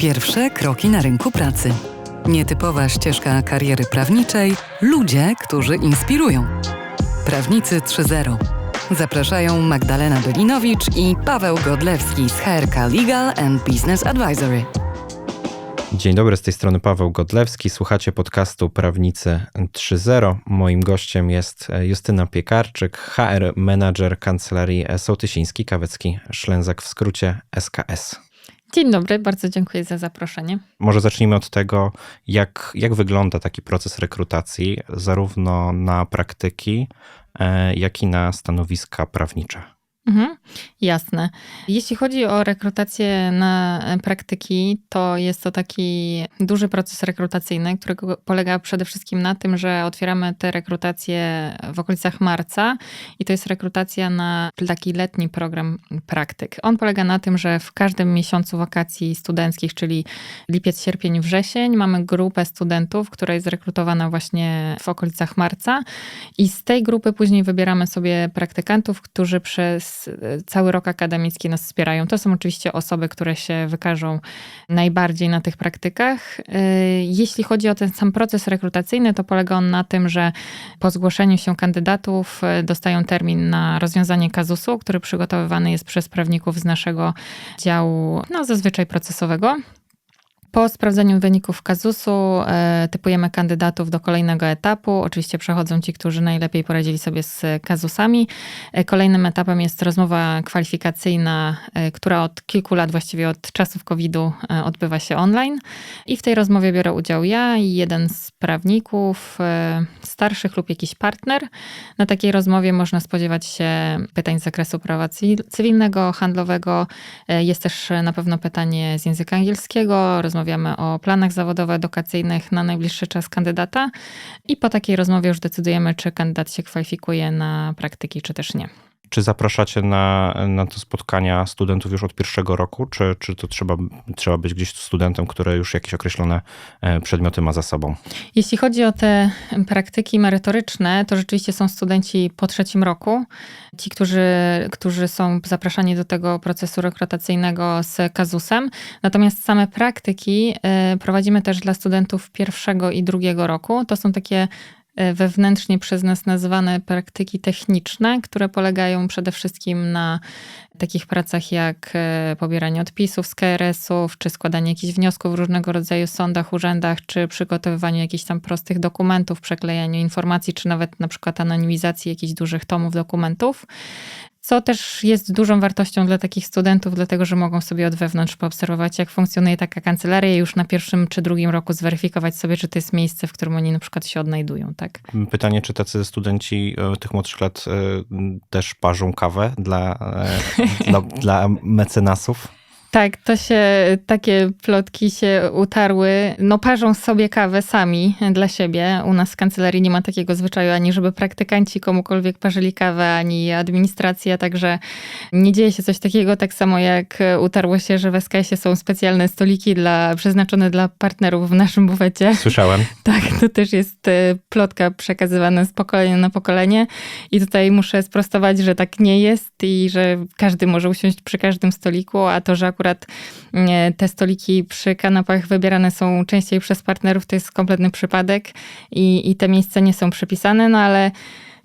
Pierwsze kroki na rynku pracy. Nietypowa ścieżka kariery prawniczej, ludzie, którzy inspirują. Prawnicy 3.0. Zapraszają Magdalena Bylinowicz i Paweł Godlewski z HRK Legal and Business Advisory. Dzień dobry, z tej strony Paweł Godlewski. Słuchacie podcastu Prawnicy 3.0. Moim gościem jest Justyna Piekarczyk, HR Manager Kancelarii Sołtysiński, Kawecki, Szlęzak w skrócie SKS. Dzień dobry, bardzo dziękuję za zaproszenie. Może zacznijmy od tego, jak, jak wygląda taki proces rekrutacji, zarówno na praktyki, e, jak i na stanowiska prawnicze. Mhm, jasne. Jeśli chodzi o rekrutację na praktyki, to jest to taki duży proces rekrutacyjny, który polega przede wszystkim na tym, że otwieramy te rekrutacje w okolicach marca i to jest rekrutacja na taki letni program praktyk. On polega na tym, że w każdym miesiącu wakacji studenckich, czyli lipiec, sierpień, wrzesień, mamy grupę studentów, która jest rekrutowana właśnie w okolicach marca i z tej grupy później wybieramy sobie praktykantów, którzy przez cały rok akademicki nas wspierają. To są oczywiście osoby, które się wykażą najbardziej na tych praktykach. Y, jeśli chodzi o ten sam proces rekrutacyjny, to polega on na tym, że po zgłoszeniu się kandydatów y, dostają termin na rozwiązanie kazusu, który przygotowywany jest przez prawników z naszego działu, no zazwyczaj procesowego. Po sprawdzeniu wyników kazusu e, typujemy kandydatów do kolejnego etapu. Oczywiście przechodzą ci, którzy najlepiej poradzili sobie z kazusami. E, kolejnym etapem jest rozmowa kwalifikacyjna, e, która od kilku lat, właściwie od czasów COVID-u, odbywa się online. I w tej rozmowie biorę udział ja i jeden z prawników, starszych lub jakiś partner. Na takiej rozmowie można spodziewać się pytań z zakresu prawa cywilnego, handlowego. Jest też na pewno pytanie z języka angielskiego, rozmawiamy o planach zawodowo-edukacyjnych na najbliższy czas kandydata i po takiej rozmowie już decydujemy, czy kandydat się kwalifikuje na praktyki, czy też nie. Czy zapraszacie na, na te spotkania studentów już od pierwszego roku, czy, czy to trzeba, trzeba być gdzieś studentem, który już jakieś określone e, przedmioty ma za sobą? Jeśli chodzi o te praktyki merytoryczne, to rzeczywiście są studenci po trzecim roku. Ci, którzy, którzy są zapraszani do tego procesu rekrutacyjnego z kazusem. Natomiast same praktyki e, prowadzimy też dla studentów pierwszego i drugiego roku. To są takie wewnętrznie przez nas nazywane praktyki techniczne, które polegają przede wszystkim na takich pracach jak e, pobieranie odpisów z KRS-ów, czy składanie jakichś wniosków w różnego rodzaju sądach, urzędach, czy przygotowywaniu jakichś tam prostych dokumentów, przeklejaniu informacji, czy nawet na przykład anonimizacji jakichś dużych tomów dokumentów co też jest dużą wartością dla takich studentów, dlatego że mogą sobie od wewnątrz poobserwować, jak funkcjonuje taka kancelaria i już na pierwszym czy drugim roku zweryfikować sobie, czy to jest miejsce, w którym oni na przykład się odnajdują. Tak? Pytanie, czy tacy studenci e, tych młodszych lat e, też parzą kawę dla, e, dla, dla mecenasów? Tak, to się, takie plotki się utarły. No parzą sobie kawę sami dla siebie. U nas w kancelarii nie ma takiego zwyczaju, ani żeby praktykanci komukolwiek parzyli kawę, ani administracja, także nie dzieje się coś takiego, tak samo jak utarło się, że w SKS-ie są specjalne stoliki dla, przeznaczone dla partnerów w naszym bufecie. Słyszałem. Tak, to też jest e, plotka przekazywana z pokolenia na pokolenie i tutaj muszę sprostować, że tak nie jest i że każdy może usiąść przy każdym stoliku, a to, że akurat te stoliki przy kanapach wybierane są częściej przez partnerów, to jest kompletny przypadek i, i te miejsca nie są przypisane, no ale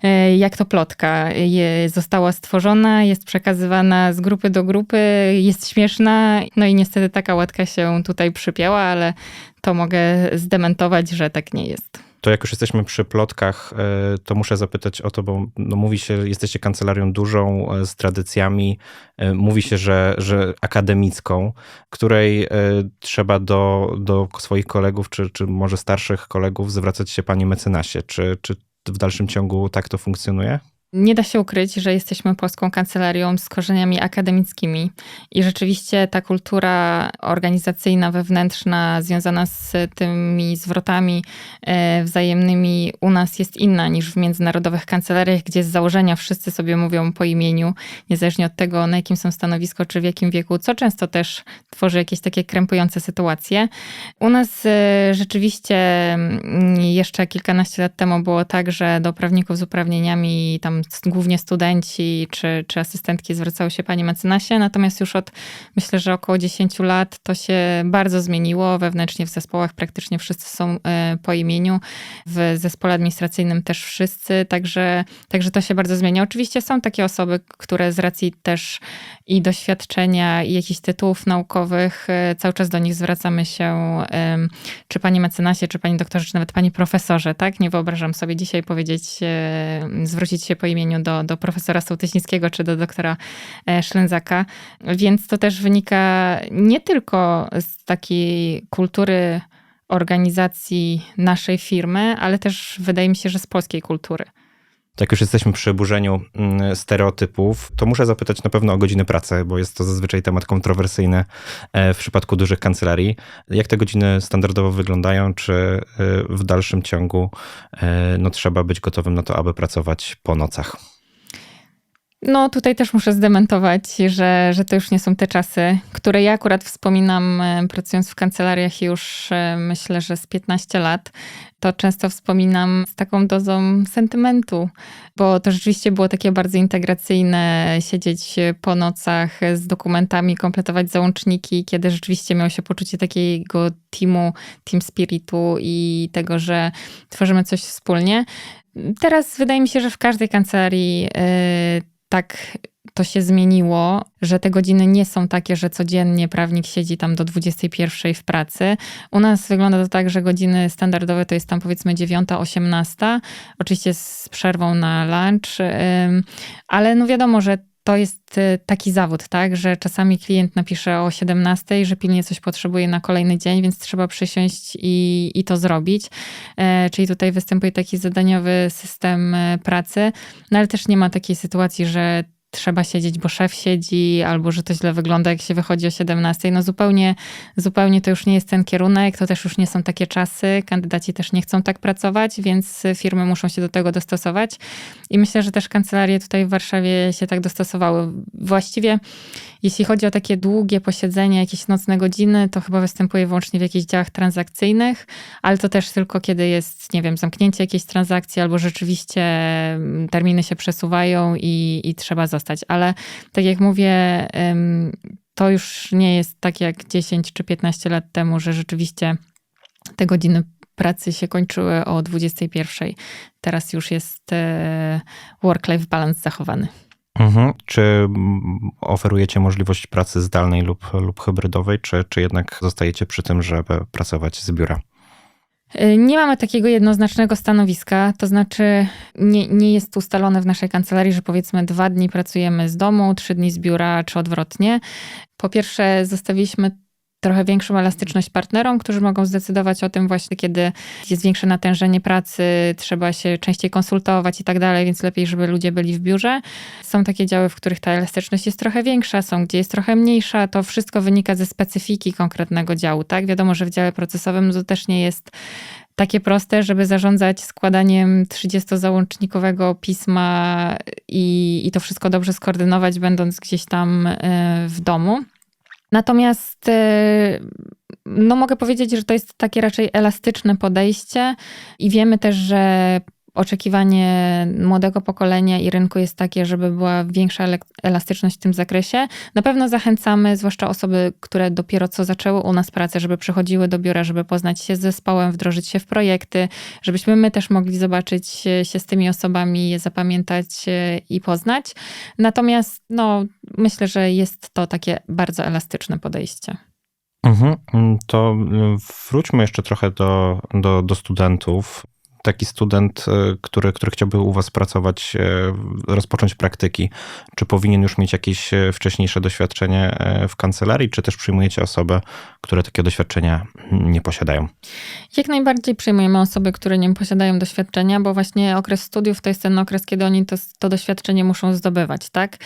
e, jak to plotka? Je, została stworzona, jest przekazywana z grupy do grupy, jest śmieszna, no i niestety taka łatka się tutaj przypięła, ale to mogę zdementować, że tak nie jest to jak już jesteśmy przy plotkach, e, to muszę zapytać o to, bo no mówi się, jesteście kancelarią dużą, e, z tradycjami, e, mówi się, że, że akademicką, której trzeba do, do swoich kolegów, czy, czy może starszych kolegów zwracać się panie mecenasie. Czy, czy w dalszym ciągu tak to funkcjonuje? Nie da się ukryć, że jesteśmy polską kancelarią z korzeniami akademickimi i rzeczywiście ta kultura organizacyjna, wewnętrzna, związana z tymi zwrotami e, wzajemnymi u nas jest inna niż w międzynarodowych kancelariach, gdzie z założenia wszyscy sobie mówią po imieniu, niezależnie od tego, na jakim są stanowisko czy w jakim wieku, co często też tworzy jakieś takie krępujące sytuacje. U nas e, rzeczywiście mm, jeszcze kilkanaście lat temu było tak, że do prawników z uprawnieniami tam głównie studenci czy, czy asystentki zwracały się pani mecenasie, natomiast już od myślę, że około 10 lat to się bardzo zmieniło. Wewnętrznie w zespołach praktycznie wszyscy są e, po imieniu, w zespole administracyjnym też wszyscy, także, także to się bardzo zmienia. Oczywiście są takie osoby, które z racji też i doświadczenia i jakichś tytułów naukowych e, cały czas do nich zwracamy się, czy pani mecenasie, czy pani doktorze, czy nawet pani profesorze, tak? Nie wyobrażam sobie dzisiaj powiedzieć, e, zwrócić się po imieniu do, do profesora Sołtyśnickiego, czy do doktora e, Szlęzaka, więc to też wynika nie tylko z takiej kultury organizacji naszej firmy, ale też wydaje mi się, że z polskiej kultury. Jak już jesteśmy przy burzeniu mm, stereotypów, to muszę zapytać na pewno o godziny pracy, bo jest to zazwyczaj temat kontrowersyjny e, w przypadku dużych kancelarii. Jak te godziny standardowo wyglądają? Czy e, w dalszym ciągu e, no, trzeba być gotowym na to, aby pracować po nocach? No tutaj też muszę zdementować, że, że to już nie są te czasy, które ja akurat wspominam pracując w kancelariach już myślę, że z 15 lat to często wspominam z taką dozą sentymentu, bo to rzeczywiście było takie bardzo integracyjne, siedzieć po nocach z dokumentami, kompletować załączniki, kiedy rzeczywiście miało się poczucie takiego teamu, team spiritu i tego, że tworzymy coś wspólnie. Teraz wydaje mi się, że w każdej kancelarii yy, tak to się zmieniło, że te godziny nie są takie, że codziennie prawnik siedzi tam do 21 w pracy. U nas wygląda to tak, że godziny standardowe to jest tam powiedzmy 9-18, oczywiście z przerwą na lunch, ale no wiadomo, że to jest y, taki zawód, tak, że czasami klient napisze o 17, że pilnie coś potrzebuje na kolejny dzień, więc trzeba przysiąść i, i to zrobić. E, czyli tutaj występuje taki zadaniowy system e, pracy, no ale też nie ma takiej sytuacji, że trzeba siedzieć, bo szef siedzi, albo że to źle wygląda, jak się wychodzi o 17. No zupełnie, zupełnie to już nie jest ten kierunek, to też już nie są takie czasy. Kandydaci też nie chcą tak pracować, więc firmy muszą się do tego dostosować. I myślę, że też kancelarie tutaj w Warszawie się tak dostosowały. Właściwie jeśli chodzi o takie długie posiedzenie, jakieś nocne godziny, to chyba występuje wyłącznie w jakichś działach transakcyjnych, ale to też tylko kiedy jest, nie wiem, zamknięcie jakiejś transakcji albo rzeczywiście mm, terminy się przesuwają i, i trzeba zostać. Ale tak jak mówię, to już nie jest tak jak 10 czy 15 lat temu, że rzeczywiście te godziny pracy się kończyły o 21. Teraz już jest e, work-life balance zachowany. Mhm. Czy oferujecie możliwość pracy zdalnej lub, lub hybrydowej, czy, czy jednak zostajecie przy tym, żeby pracować z biura? Y, nie mamy takiego jednoznacznego stanowiska, to znaczy nie, nie jest ustalone w naszej kancelarii, że powiedzmy dwa dni pracujemy z domu, trzy dni z biura, czy odwrotnie. Po pierwsze, zostawiliśmy trochę większą elastyczność partnerom, którzy mogą zdecydować o tym właśnie, kiedy jest większe natężenie pracy, trzeba się częściej konsultować i tak dalej, więc lepiej, żeby ludzie byli w biurze. Są takie działy, w których ta elastyczność jest trochę większa, są gdzie jest trochę mniejsza. To wszystko wynika ze specyfiki konkretnego działu, tak? Wiadomo, że w dziale procesowym to też nie jest takie proste, żeby zarządzać składaniem 30-załącznikowego pisma i, i to wszystko dobrze skoordynować, będąc gdzieś tam e, w domu. Natomiast y, no mogę powiedzieć, że to jest takie raczej elastyczne podejście i wiemy też, że oczekiwanie młodego pokolenia i rynku jest takie, żeby była większa elastyczność w tym zakresie. Na pewno zachęcamy, zwłaszcza osoby, które dopiero co zaczęły u nas pracę, żeby przychodziły do biura, żeby poznać się z zespołem, wdrożyć się w projekty, żebyśmy my też mogli zobaczyć się z tymi osobami, je zapamiętać i poznać. Natomiast no, myślę, że jest to takie bardzo elastyczne podejście. Mhm. To wróćmy jeszcze trochę do, do, do studentów taki student, e, który, który chciałby u Was pracować, e, rozpocząć praktyki, czy powinien już mieć jakieś e, wcześniejsze doświadczenie w kancelarii, czy też przyjmujecie osoby, które takie doświadczenia nie posiadają? Jak najbardziej przyjmujemy osoby, które nie posiadają doświadczenia, bo właśnie okres studiów to jest ten okres, kiedy oni to, to doświadczenie muszą zdobywać, tak?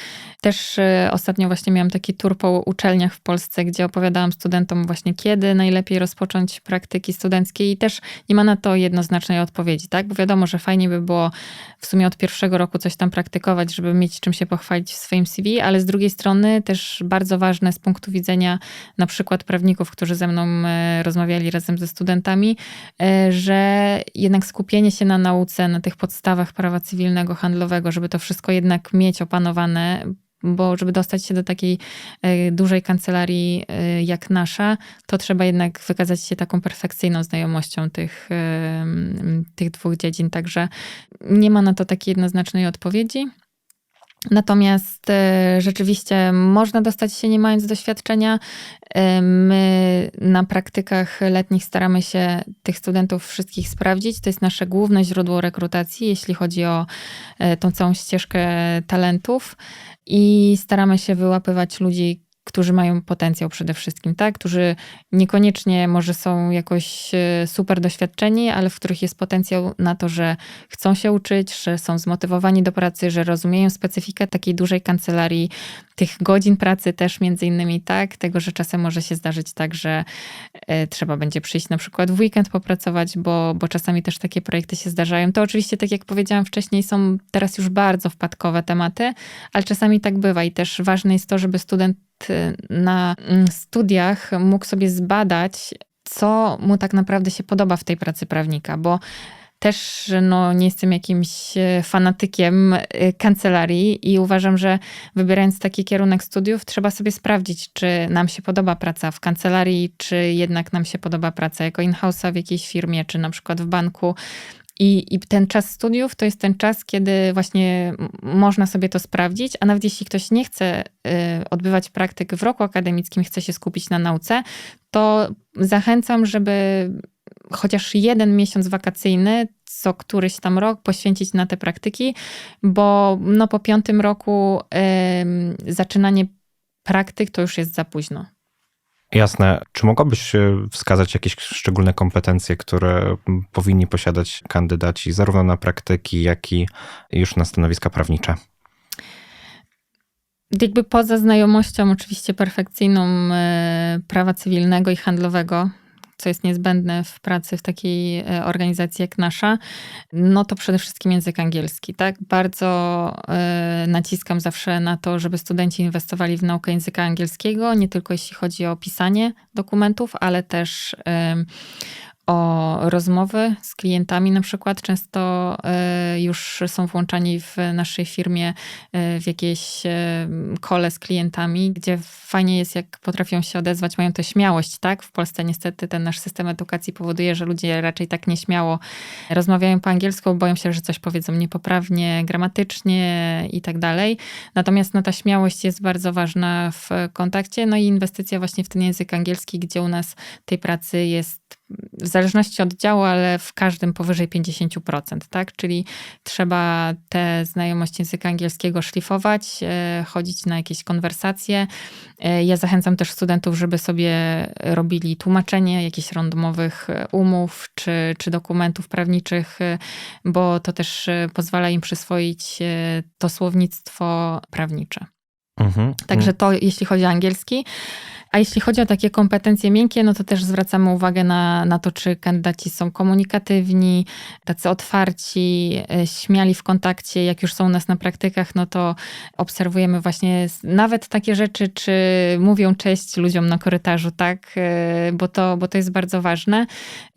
Też ostatnio właśnie miałam taki tur po uczelniach w Polsce, gdzie opowiadałam studentom właśnie kiedy najlepiej rozpocząć praktyki studenckie i też nie ma na to jednoznacznej odpowiedzi odpowiedzi, tak? Bo wiadomo, że fajnie by było w sumie od pierwszego roku coś tam praktykować, żeby mieć czym się pochwalić w swoim CV, ale z drugiej strony też bardzo ważne z punktu widzenia na przykład prawników, którzy ze mną e, rozmawiali razem ze studentami, e, że jednak skupienie się na nauce, na tych podstawach prawa cywilnego, handlowego, żeby to wszystko jednak mieć opanowane, bo żeby dostać się do takiej e, dużej kancelarii e, jak nasza, to trzeba jednak wykazać się taką perfekcyjną znajomością tych, tych dwóch dziedzin. Także nie ma na to takiej jednoznacznej odpowiedzi. Natomiast rzeczywiście można dostać się nie mając doświadczenia. My na praktykach letnich staramy się tych studentów wszystkich sprawdzić. To jest nasze główne źródło rekrutacji, jeśli chodzi o tą całą ścieżkę talentów i staramy się wyłapywać ludzi, którzy mają potencjał przede wszystkim, tak? Którzy niekoniecznie może są jakoś e, super doświadczeni, ale w których jest potencjał na to, że chcą się uczyć, że są zmotywowani do pracy, że rozumieją specyfikę takiej dużej kancelarii, tych godzin pracy też między innymi, tak? Tego, że czasem może się zdarzyć tak, że e, trzeba będzie przyjść na przykład w weekend popracować, bo, bo czasami też takie projekty się zdarzają. To oczywiście, tak jak powiedziałam wcześniej, są teraz już bardzo wpadkowe tematy, ale czasami tak bywa i też ważne jest to, żeby student na mm, studiach mógł sobie zbadać, co mu tak naprawdę się podoba w tej pracy prawnika, bo też no, nie jestem jakimś e, fanatykiem e, kancelarii i uważam, że wybierając taki kierunek studiów, trzeba sobie sprawdzić, czy nam się podoba praca w kancelarii, czy jednak nam się podoba praca jako in-house'a w jakiejś firmie, czy na przykład w banku. I, I, ten czas studiów to jest ten czas, kiedy właśnie można sobie to sprawdzić, a nawet jeśli ktoś nie chce y, odbywać praktyk w roku akademickim, chce się skupić na nauce, to zachęcam, żeby chociaż jeden miesiąc wakacyjny, co któryś tam rok poświęcić na te praktyki, bo no, po piątym roku zaczynanie praktyk to już jest za późno. Jasne. Czy mogłabyś wskazać jakieś szczególne kompetencje, które powinni posiadać kandydaci zarówno na praktyki, jak i już na stanowiska prawnicze? Jakby poza znajomością oczywiście perfekcyjną e, prawa cywilnego i handlowego, co jest niezbędne w pracy w takiej e, organizacji jak nasza, no to przede wszystkim język angielski. Tak? Bardzo y, naciskam zawsze na to, żeby studenci inwestowali w naukę języka angielskiego, nie tylko jeśli chodzi o pisanie dokumentów, ale też o rozmowy z klientami na przykład. Często e, już są włączani w naszej firmie e, w jakieś e, kole z klientami, gdzie fajnie jest, jak potrafią się odezwać, mają tę śmiałość, tak? W Polsce niestety ten nasz system edukacji powoduje, że ludzie raczej tak nieśmiało rozmawiają po angielsku, boją się, że coś powiedzą niepoprawnie, gramatycznie i tak dalej. Natomiast no, ta śmiałość jest bardzo ważna w kontakcie, no i inwestycja właśnie w ten język angielski, gdzie u nas tej pracy jest w zależności od działu, ale w każdym powyżej 50%, tak? Czyli trzeba te znajomości języka angielskiego szlifować, e, chodzić na jakieś konwersacje. E, ja zachęcam też studentów, żeby sobie robili tłumaczenie jakichś randomowych umów czy, czy dokumentów prawniczych, e, bo to też pozwala im przyswoić to słownictwo prawnicze. Mhm. Także to jeśli chodzi o angielski. A jeśli chodzi o takie kompetencje miękkie, no to też zwracamy uwagę na, na to, czy kandydaci są komunikatywni, tacy otwarci, e, śmiali w kontakcie. Jak już są u nas na praktykach, no to obserwujemy właśnie nawet takie rzeczy, czy mówią cześć ludziom na korytarzu, tak? E, bo to, bo to jest bardzo ważne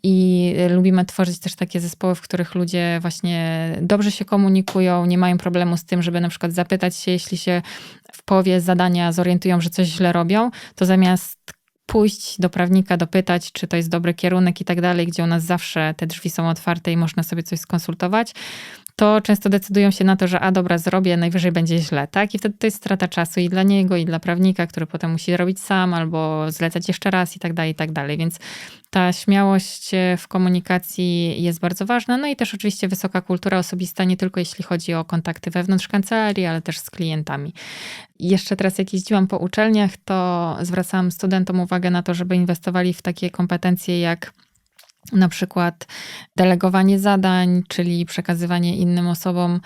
i lubimy tworzyć też takie zespoły, w których ludzie właśnie dobrze się komunikują, nie mają problemu z tym, żeby na przykład zapytać się, jeśli się w połowie zadania zorientują, że coś źle robią, to zamiast pójść do prawnika, dopytać, czy to jest dobry kierunek i tak dalej, gdzie u nas zawsze te drzwi są otwarte i można sobie coś skonsultować, to często decydują się na to, że a dobra, zrobię, najwyżej będzie źle, tak? I wtedy to jest strata czasu i dla niego, i dla prawnika, który potem musi robić sam albo zlecać jeszcze raz i tak dalej, i tak dalej. Więc ta śmiałość e, w komunikacji jest bardzo ważna. No i też oczywiście wysoka kultura osobista, nie tylko jeśli chodzi o kontakty wewnątrz kancelarii, ale też z klientami. Jeszcze teraz, jak jeździłam po uczelniach, to zwracałam studentom uwagę na to, żeby inwestowali w takie kompetencje jak na przykład delegowanie zadań, czyli przekazywanie innym osobom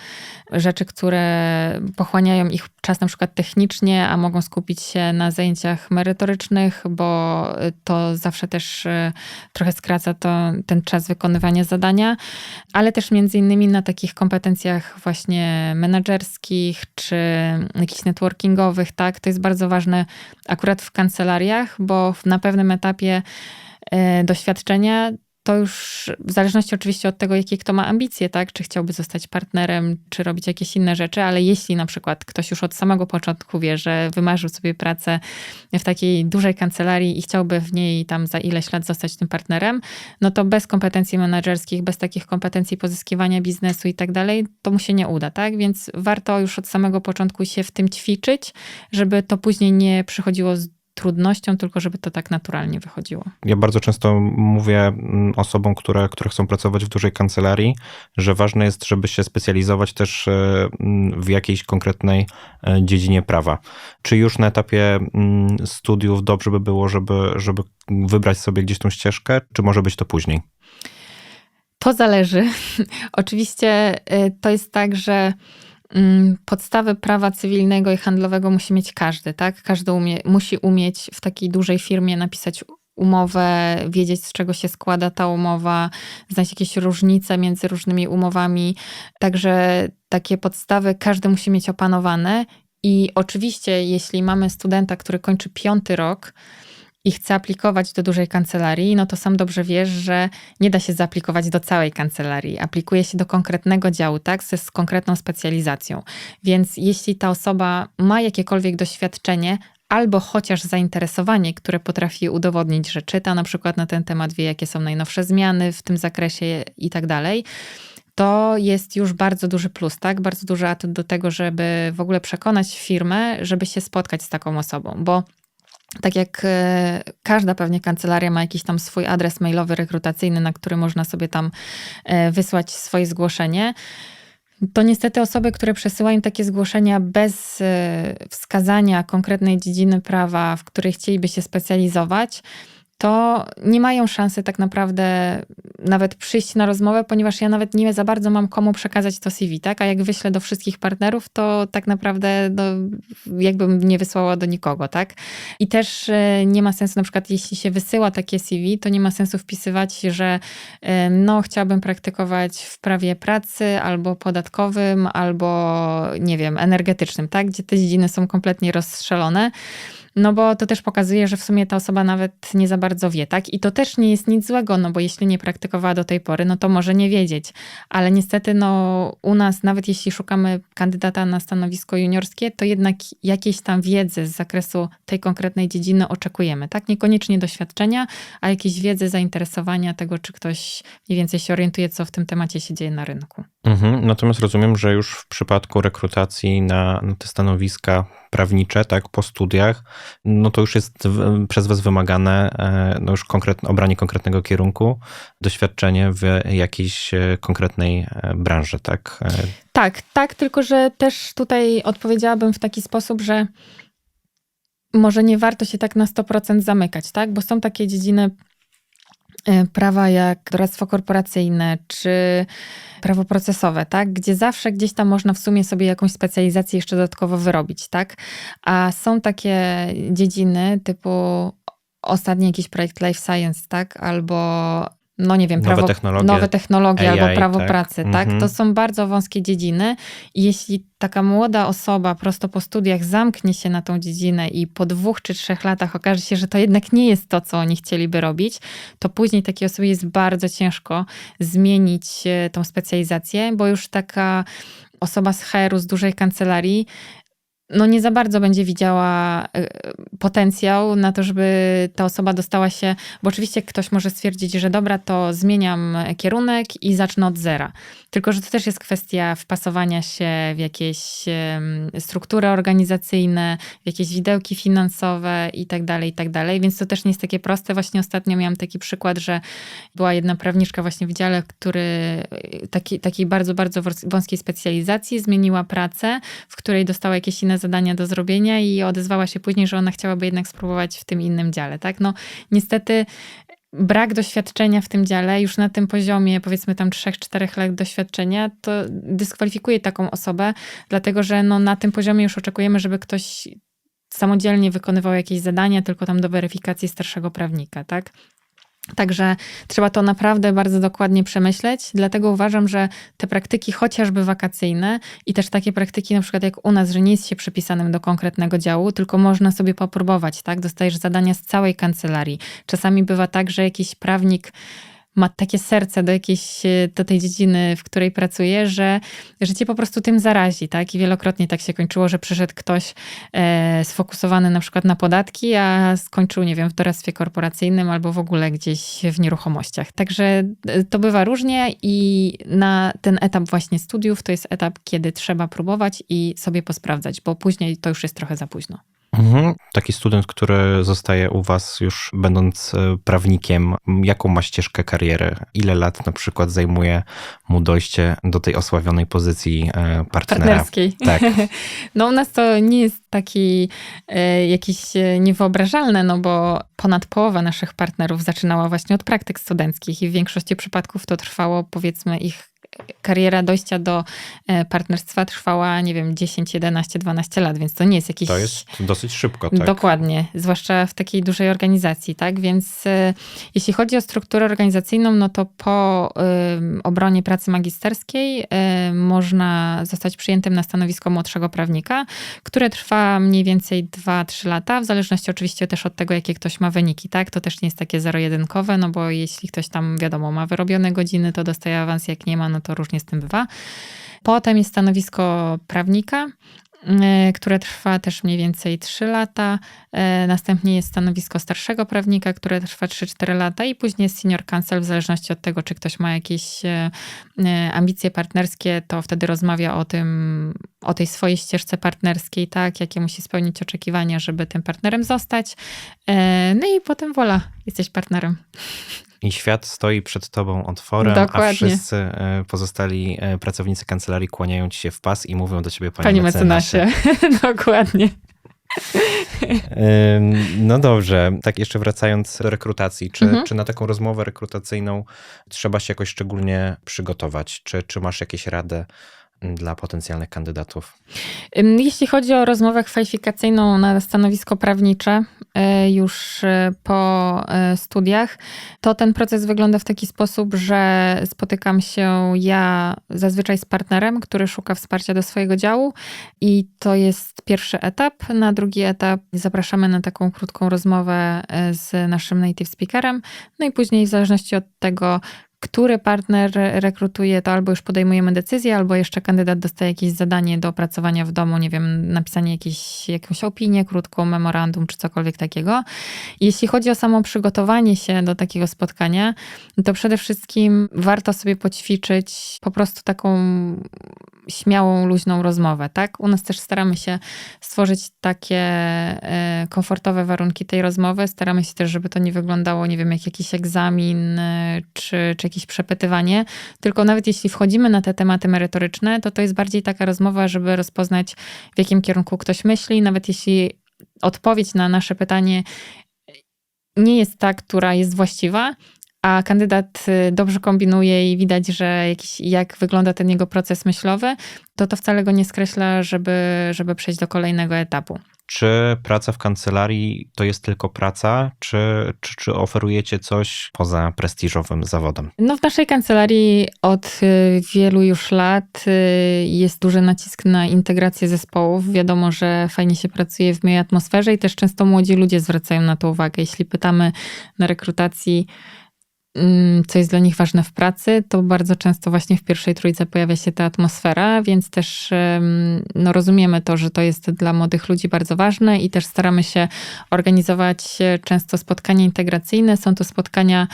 rzeczy, które pochłaniają ich czas na przykład technicznie, a mogą skupić się na zajęciach merytorycznych, bo to zawsze też e, trochę skraca to, ten czas wykonywania zadania, ale też między innymi na takich kompetencjach właśnie menedżerskich czy jakichś networkingowych, tak? To jest bardzo ważne akurat w kancelariach, bo na pewnym etapie e, doświadczenia to już w zależności oczywiście od tego, jakie kto ma ambicje, tak? Czy chciałby zostać partnerem, czy robić jakieś inne rzeczy, ale jeśli na przykład ktoś już od samego początku wie, że wymarzył sobie pracę w takiej dużej kancelarii i chciałby w niej tam za ileś lat zostać tym partnerem, no to bez kompetencji menedżerskich, bez takich kompetencji pozyskiwania biznesu i tak dalej, to mu się nie uda, tak? Więc warto już od samego początku się w tym ćwiczyć, żeby to później nie przychodziło z trudnością, tylko żeby to tak naturalnie wychodziło. Ja bardzo często mówię mm, osobom, które, które chcą pracować w dużej kancelarii, że ważne jest, żeby się specjalizować też e, mm, w jakiejś konkretnej e, dziedzinie prawa. Czy już na etapie mm, studiów dobrze by było, żeby, żeby wybrać sobie gdzieś tą ścieżkę, czy może być to później? To zależy. Oczywiście e, to jest tak, że podstawy prawa cywilnego i handlowego musi mieć każdy, tak? Każdy umie, musi umieć w takiej dużej firmie napisać umowę, wiedzieć z czego się składa ta umowa, znać jakieś różnice między różnymi umowami. Także takie podstawy każdy musi mieć opanowane. I oczywiście, jeśli mamy studenta, który kończy piąty rok, i chce aplikować do dużej kancelarii, no to sam dobrze wiesz, że nie da się zaaplikować do całej kancelarii. Aplikuje się do konkretnego działu, tak, z, z konkretną specjalizacją. Więc jeśli ta osoba ma jakiekolwiek doświadczenie, albo chociaż zainteresowanie, które potrafi udowodnić, że czyta na przykład na ten temat, wie jakie są najnowsze zmiany w tym zakresie i tak dalej, to jest już bardzo duży plus, tak? Bardzo duży atut do tego, żeby w ogóle przekonać firmę, żeby się spotkać z taką osobą, bo tak jak e, każda pewnie kancelaria ma jakiś tam swój adres mailowy rekrutacyjny, na który można sobie tam e, wysłać swoje zgłoszenie, to niestety osoby, które przesyłają takie zgłoszenia bez e, wskazania konkretnej dziedziny prawa, w której chcieliby się specjalizować, to nie mają szansy tak naprawdę nawet przyjść na rozmowę, ponieważ ja nawet nie za bardzo mam komu przekazać to CV, tak? A jak wyślę do wszystkich partnerów, to tak naprawdę no, jakbym nie wysłała do nikogo, tak? I też e, nie ma sensu, na przykład jeśli się wysyła takie CV, to nie ma sensu wpisywać, że e, no chciałbym praktykować w prawie pracy albo podatkowym, albo nie wiem, energetycznym, tak? Gdzie te dziedziny są kompletnie rozstrzelone. No bo to też pokazuje, że w sumie ta osoba nawet nie za bardzo wie, tak? I to też nie jest nic złego, no bo jeśli nie praktykowała do tej pory, no to może nie wiedzieć. Ale niestety, no u nas, nawet jeśli szukamy kandydata na stanowisko juniorskie, to jednak jakiejś tam wiedzy z zakresu tej konkretnej dziedziny oczekujemy, tak? Niekoniecznie doświadczenia, a jakiejś wiedzy, zainteresowania tego, czy ktoś mniej więcej się orientuje, co w tym temacie się dzieje na rynku. Mhm, natomiast rozumiem, że już w przypadku rekrutacji na, na te stanowiska prawnicze, tak, po studiach, no to już jest przez Was wymagane e, no już konkretne, obranie konkretnego kierunku, doświadczenie w jakiejś e, konkretnej e, branży, tak? Tak, tak, tylko że też tutaj odpowiedziałabym w taki sposób, że może nie warto się tak na 100% zamykać, tak? Bo są takie dziedziny prawa jak doradztwo korporacyjne czy prawo procesowe, tak? Gdzie zawsze gdzieś tam można w sumie sobie jakąś specjalizację jeszcze dodatkowo wyrobić, tak? A są takie dziedziny typu ostatni jakiś projekt Life Science, tak? Albo no nie wiem, nowe prawo, technologie, nowe technologie AI, albo prawo tak. pracy, tak? Mhm. To są bardzo wąskie dziedziny i jeśli taka młoda osoba prosto po studiach zamknie się na tą dziedzinę i po dwóch czy trzech latach okaże się, że to jednak nie jest to, co oni chcieliby robić, to później takiej osobie jest bardzo ciężko zmienić e, tą specjalizację, bo już taka osoba z HR-u, z dużej kancelarii no nie za bardzo będzie widziała e, potencjał na to, żeby ta osoba dostała się, bo oczywiście ktoś może stwierdzić, że dobra, to zmieniam kierunek i zacznę od zera. Tylko, że to też jest kwestia wpasowania się w jakieś struktury organizacyjne, w jakieś widełki finansowe i tak dalej, i tak dalej. Więc to też nie jest takie proste. Właśnie ostatnio miałam taki przykład, że była jedna prawniczka właśnie w dziale, który taki, takiej bardzo, bardzo wąskiej specjalizacji zmieniła pracę, w której dostała jakieś inne zadania do zrobienia i odezwała się później, że ona chciałaby jednak spróbować w tym innym dziale, tak? No niestety brak doświadczenia w tym dziale, już na tym poziomie, powiedzmy tam 3-4 lat doświadczenia, to dyskwalifikuje taką osobę, dlatego że no, na tym poziomie już oczekujemy, żeby ktoś samodzielnie wykonywał jakieś zadania, tylko tam do weryfikacji starszego prawnika, tak? Także trzeba to naprawdę bardzo dokładnie przemyśleć. Dlatego uważam, że te praktyki chociażby wakacyjne i też takie praktyki, na przykład jak u nas, że nie jest się przypisanym do konkretnego działu, tylko można sobie popróbować, tak? Dostajesz zadania z całej kancelarii. Czasami bywa tak, że jakiś prawnik ma takie serce do jakiejś, e, do tej dziedziny, w której pracuje, że, że cię po prostu tym zarazi, tak? I wielokrotnie tak się kończyło, że przyszedł ktoś e, sfokusowany na przykład na podatki, a skończył, nie wiem, w doradztwie korporacyjnym albo w ogóle gdzieś w nieruchomościach. Także e, to bywa różnie i na ten etap właśnie studiów to jest etap, kiedy trzeba próbować i sobie posprawdzać, bo później to już jest trochę za późno. Mhm. Taki student, który zostaje u Was już będąc e, prawnikiem, jaką ma ścieżkę kariery? Ile lat na przykład zajmuje mu dojście do tej osławionej pozycji e, partnera? Partnerskiej. Tak. No u nas to nie jest taki e, jakiś niewyobrażalne, no bo ponad połowa naszych partnerów zaczynała właśnie od praktyk studenckich i w większości przypadków to trwało powiedzmy ich kariera dojścia do e, partnerstwa trwała, nie wiem, 10, 11, 12 lat, więc to nie jest jakiś... To jest dosyć szybko, tak? Dokładnie, zwłaszcza w takiej dużej organizacji, tak? Więc y, jeśli chodzi o strukturę organizacyjną, no to po y, obronie pracy magisterskiej można zostać przyjętym na stanowisko młodszego prawnika, które trwa mniej więcej 2-3 lata, w zależności oczywiście też od tego, jakie ktoś ma wyniki, tak? To też nie jest takie zero-jedynkowe, no bo jeśli ktoś tam, wiadomo, ma wyrobione godziny, to dostaje awans, jak nie ma, no to różnie z tym bywa. Potem jest stanowisko prawnika, e, które trwa też mniej więcej 3 lata. E, następnie jest stanowisko starszego prawnika, które trwa 3-4 lata i później jest senior counsel, w zależności od tego, czy ktoś ma jakieś e, ambicje partnerskie, to wtedy rozmawia o tym, o tej swojej ścieżce partnerskiej, tak, jakie musi spełnić oczekiwania, żeby tym partnerem zostać. No i potem wola, jesteś partnerem. I świat stoi przed tobą otworem, Dokładnie. a wszyscy e, pozostali e, pracownicy kancelarii kłaniają ci się w pas i mówią do ciebie, panie, Panie mecenasie. mecenasie. Dokładnie. No dobrze, tak jeszcze wracając do rekrutacji, czy, Mhm. czy na taką rozmowę rekrutacyjną trzeba się jakoś szczególnie przygotować? Czy, czy masz jakieś rady dla potencjalnych kandydatów? Jeśli chodzi o rozmowę kwalifikacyjną na stanowisko prawnicze y, już y, po y, studiach, to ten proces wygląda w taki sposób, że spotykam się ja zazwyczaj z partnerem, który szuka wsparcia do swojego działu i to jest pierwszy etap. Na drugi etap zapraszamy na taką krótką rozmowę z naszym native speakerem, no i później w zależności od tego, który partner rekrutuje, to albo już podejmujemy decyzję, albo jeszcze kandydat dostaje jakieś zadanie do opracowania w domu, nie wiem, napisanie jakiejś, jakąś opinię, krótką memorandum czy cokolwiek takiego. Jeśli chodzi o samo przygotowanie się do takiego spotkania, to przede wszystkim warto sobie poćwiczyć po prostu taką śmiałą, luźną rozmowę, tak? U nas też staramy się stworzyć takie e, komfortowe warunki tej rozmowy. Staramy się też, żeby to nie wyglądało, nie wiem, jak jakiś egzamin e, czy, czy jakieś przepytywanie, tylko nawet jeśli wchodzimy na te tematy merytoryczne, to to jest bardziej taka rozmowa, żeby rozpoznać, w jakim kierunku ktoś myśli, nawet jeśli odpowiedź na nasze pytanie nie jest ta, która jest właściwa, a kandydat y, dobrze kombinuje i widać, że jakiś, jak wygląda ten jego proces myślowy, to to wcale go nie skreśla, żeby, żeby przejść do kolejnego etapu. Czy praca w kancelarii to jest tylko praca, czy, czy, czy oferujecie coś poza prestiżowym zawodem? No w naszej kancelarii od y, wielu już lat y, jest duży nacisk na integrację zespołów. Wiadomo, że fajnie się pracuje w miłej atmosferze i też często młodzi ludzie zwracają na to uwagę. Jeśli pytamy na rekrutacji, co jest dla nich ważne w pracy, to bardzo często właśnie w pierwszej trójce pojawia się ta atmosfera, więc też no, rozumiemy to, że to jest dla młodych ludzi bardzo ważne i też staramy się organizować e, często spotkania integracyjne. Są to spotkania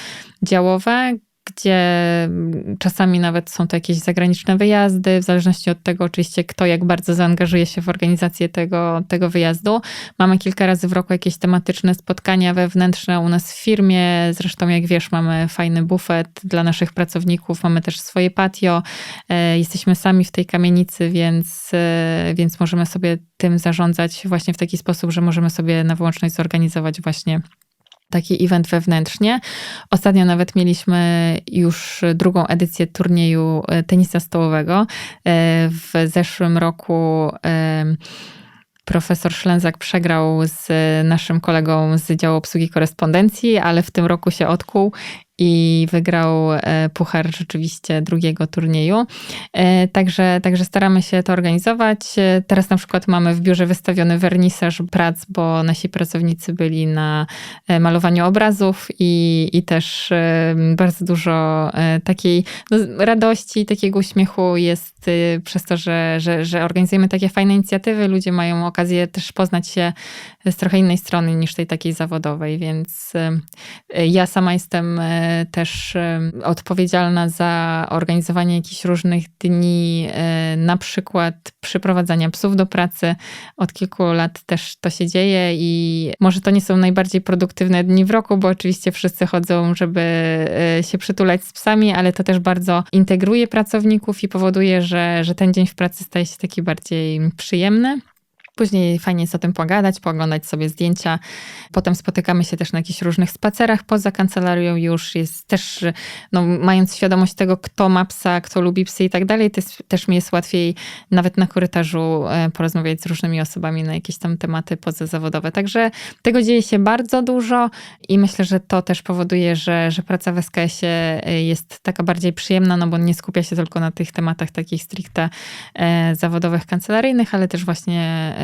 działowe, gdzie mm, czasami nawet są to jakieś zagraniczne wyjazdy, w zależności od tego oczywiście, kto jak bardzo zaangażuje się w organizację tego, tego wyjazdu. Mamy kilka razy w roku jakieś tematyczne spotkania wewnętrzne u nas w firmie. Zresztą, jak wiesz, mamy fajny bufet dla naszych pracowników, mamy też swoje patio. E, Jesteśmy sami w tej kamienicy, więc, e, więc możemy sobie tym zarządzać właśnie w taki sposób, że możemy sobie na wyłączność zorganizować właśnie taki event wewnętrznie. Ostatnio nawet mieliśmy już drugą edycję turnieju e, tenisa stołowego. E, w zeszłym roku profesor Szlęzak przegrał z naszym kolegą z działu obsługi korespondencji, ale w tym roku się odkuł i wygrał e, puchar rzeczywiście drugiego turnieju. E, także, także staramy się to organizować. E, teraz na przykład mamy w biurze wystawiony wernisaż prac, bo nasi pracownicy byli na malowaniu obrazów i, i też bardzo dużo takiej no, radości, takiego uśmiechu jest przez to, że, że, że organizujemy takie fajne inicjatywy. Ludzie mają okazję też poznać się z trochę innej strony niż tej takiej zawodowej, więc ja sama jestem też odpowiedzialna za organizowanie jakichś różnych dni, e, na przykład przyprowadzania psów do pracy. Od kilku lat też to się dzieje i może to nie są najbardziej produktywne dni w roku, bo oczywiście wszyscy chodzą, żeby e, się przytulać z psami, ale to też bardzo integruje pracowników i powoduje, że, że ten dzień w pracy staje się taki bardziej przyjemny. Później fajnie jest o tym pogadać, pooglądać sobie zdjęcia. Potem spotykamy się też na jakichś różnych spacerach poza kancelarią już. Jest też, no, mając świadomość tego, kto ma psa, kto lubi psy i tak dalej, też mi jest łatwiej nawet na korytarzu e, porozmawiać z różnymi osobami na jakieś tam tematy pozazawodowe. Także tego dzieje się bardzo dużo i myślę, że to też powoduje, że, że praca w SKS-ie e, jest taka bardziej przyjemna, no bo nie skupia się tylko na tych tematach takich stricte e, zawodowych, kancelaryjnych, ale też właśnie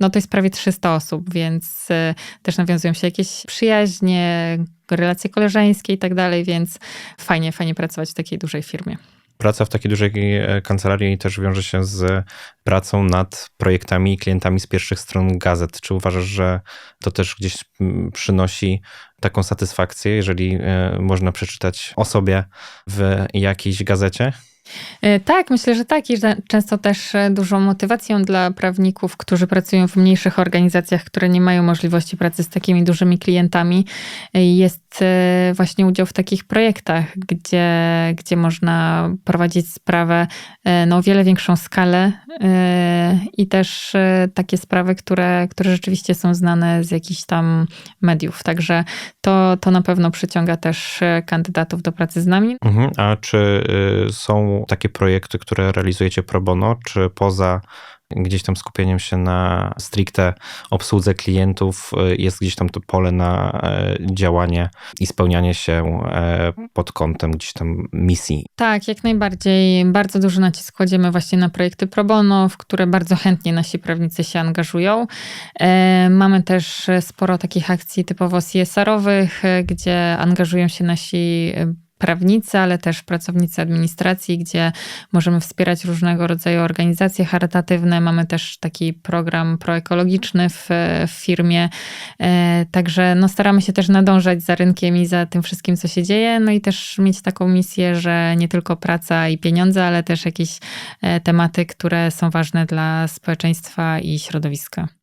no to jest prawie 300 osób, więc e, też nawiązują się jakieś przyjaźnie, relacje koleżeńskie i tak dalej, więc fajnie, fajnie pracować w takiej dużej firmie. Praca w takiej dużej e, kancelarii też wiąże się z pracą nad projektami i klientami z pierwszych stron gazet. Czy uważasz, że to też gdzieś przynosi taką satysfakcję, jeżeli e, można przeczytać o sobie w jakiejś gazecie? E, tak, myślę, że tak. I często też e, dużą motywacją dla prawników, którzy pracują w mniejszych organizacjach, które nie mają możliwości pracy z takimi dużymi klientami, e, jest właśnie udział w takich projektach, gdzie, gdzie można prowadzić sprawę na o wiele większą skalę i też takie sprawy, które, które rzeczywiście są znane z jakichś tam mediów. Także to, to na pewno przyciąga też kandydatów do pracy z nami. Mhm. A czy są takie projekty, które realizujecie pro bono, czy poza gdzieś tam skupieniem się na stricte obsłudze klientów, y, jest gdzieś tam to pole na e, działanie i spełnianie się e, pod kątem gdzieś tam misji. Tak, jak najbardziej. Bardzo duży nacisk kładziemy właśnie na projekty pro bono, w które bardzo chętnie nasi prawnicy się angażują. E, mamy też sporo takich akcji typowo CSR-owych, gdzie angażują się nasi prawnicy, ale też pracownicy administracji, gdzie możemy wspierać różnego rodzaju organizacje charytatywne. Mamy też taki program proekologiczny w, w firmie. E, także no, staramy się też nadążać za rynkiem i za tym wszystkim, co się dzieje. No i też mieć taką misję, że nie tylko praca i pieniądze, ale też jakieś e, tematy, które są ważne dla społeczeństwa i środowiska.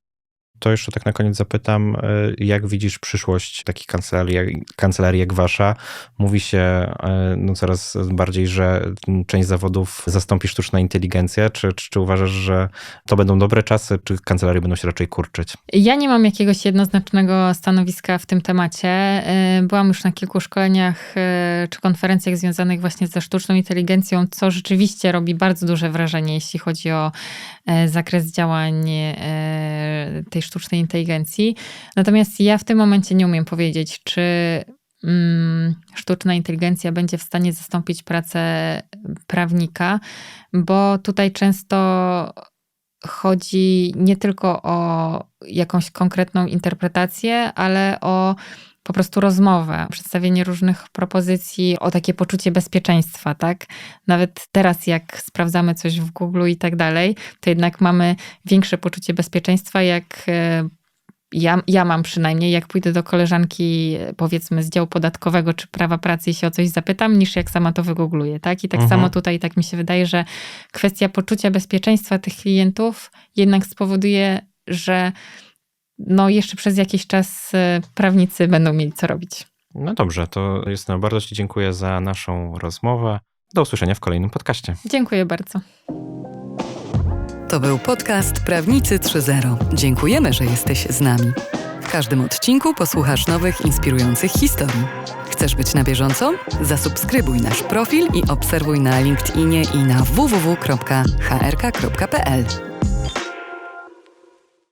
To jeszcze tak na koniec zapytam, e, jak widzisz przyszłość takich kancelarii, kancelarii jak wasza? Mówi się e, no, coraz bardziej, że część zawodów zastąpi sztuczna inteligencja. Czy, czy, czy uważasz, że to będą dobre czasy, czy kancelarie będą się raczej kurczyć? Ja nie mam jakiegoś jednoznacznego stanowiska w tym temacie. E, byłam już na kilku szkoleniach czy konferencjach związanych właśnie ze sztuczną inteligencją, co rzeczywiście robi bardzo duże wrażenie, jeśli chodzi o zakres działań tej sztucznej inteligencji. Natomiast ja w tym momencie nie umiem powiedzieć, czy mm, sztuczna inteligencja będzie w stanie zastąpić pracę prawnika, bo tutaj często chodzi nie tylko o jakąś konkretną interpretację, ale o po prostu rozmowę, przedstawienie różnych propozycji, o takie poczucie bezpieczeństwa, tak? Nawet teraz, jak sprawdzamy coś w Google i tak dalej, to jednak mamy większe poczucie bezpieczeństwa, jak e, ja, ja mam przynajmniej, jak pójdę do koleżanki, powiedzmy, z działu podatkowego czy prawa pracy i się o coś zapytam, niż jak sama to wygoogluję, tak? I tak mhm. samo tutaj tak mi się wydaje, że kwestia poczucia bezpieczeństwa tych klientów jednak spowoduje, że no jeszcze przez jakiś czas y, prawnicy będą mieli co robić. No dobrze, to jest bardzo Ci dziękuję za naszą rozmowę. Do usłyszenia w kolejnym podcaście. Dziękuję bardzo. To był podcast Prawnicy 3.0. Dziękujemy, że jesteś z nami. W każdym odcinku posłuchasz nowych, inspirujących historii. Chcesz być na bieżąco? Zasubskrybuj nasz profil i obserwuj na LinkedInie i na www.hrk.pl.